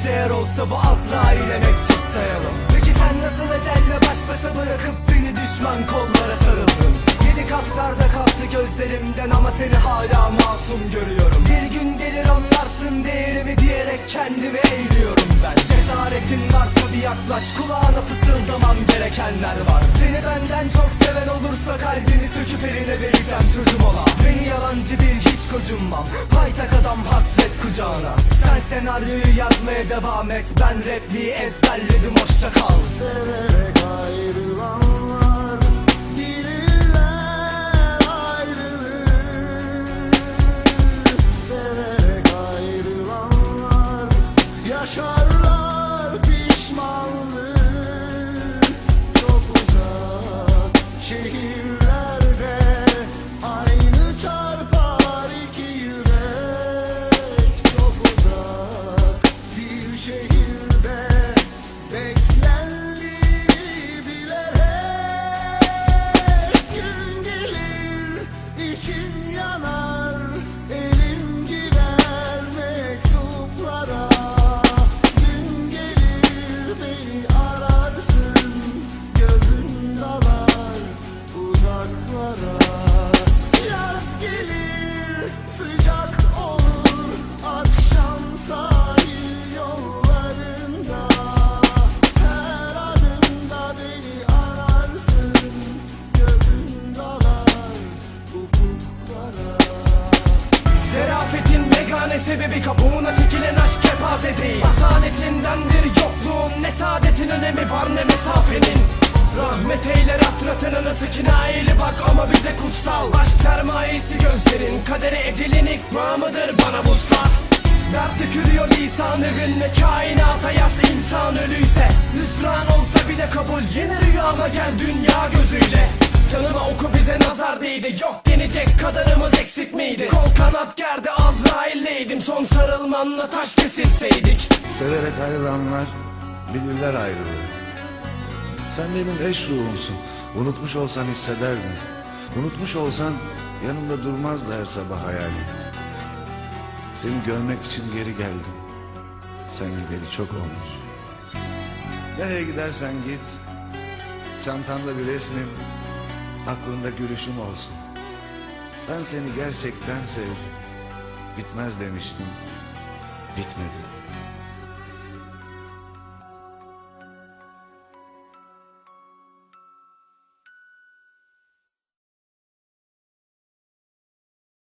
eşdeğer olsa bu Azrail'e mektup sayalım. Peki sen nasıl ecelle baş başa bırakıp beni düşman kollara sarıldın? Yedi katlarda kalktı gözlerimden ama seni hala masum görüyorum. Bir gün gelir anlarsın değerimi diyerek kendimi eğiliyorum ben. Cesaretin varsa bir yaklaş kulağına fısıldamam gerekenler var. Seni benden çok seven olursa kalbini söküp eline vereceğim sözüm ola Beni yalancı bir kocunmam Paytak adam hasret kucağına. Sen senaryoyu yazmaya devam et. Ben repliği ezberledim. Hoşça kal. Severek ayrılanlar bilirler ayrılığı Severek ayrılanlar yaşarlar sebebi kabuğuna çekilen aşk kepaze değil Asaletindendir yokluğun ne saadetin önemi var ne mesafenin. Rahmet eyler atratını nasıl kinayeli bak ama bize kutsal. Aşk sermayesi gözlerin kaderi ecelin ikramıdır bana vuslat. Dert dökülüyor lisan övünme kainata yaz insan ölüyse. Hüsran olsa bile kabul yeni rüyama gel dünya gözüyle. Canıma oku bize nazar değdi Yok denecek kadarımız eksik miydi Kol kanat gerdi Azrail'leydim Son sarılmanla taş kesilseydik Severek ayrılanlar bilirler ayrılığı. Sen benim eş ruhumsun. Unutmuş olsan hissederdin. Unutmuş olsan yanımda durmazdı her sabah hayalim. Seni görmek için geri geldim. Sen gideri çok olmuş. Nereye gidersen git. Çantanda bir resmim, aklında gülüşüm olsun. Ben seni gerçekten sevdim. Bitmez demiştim. Bitmedi.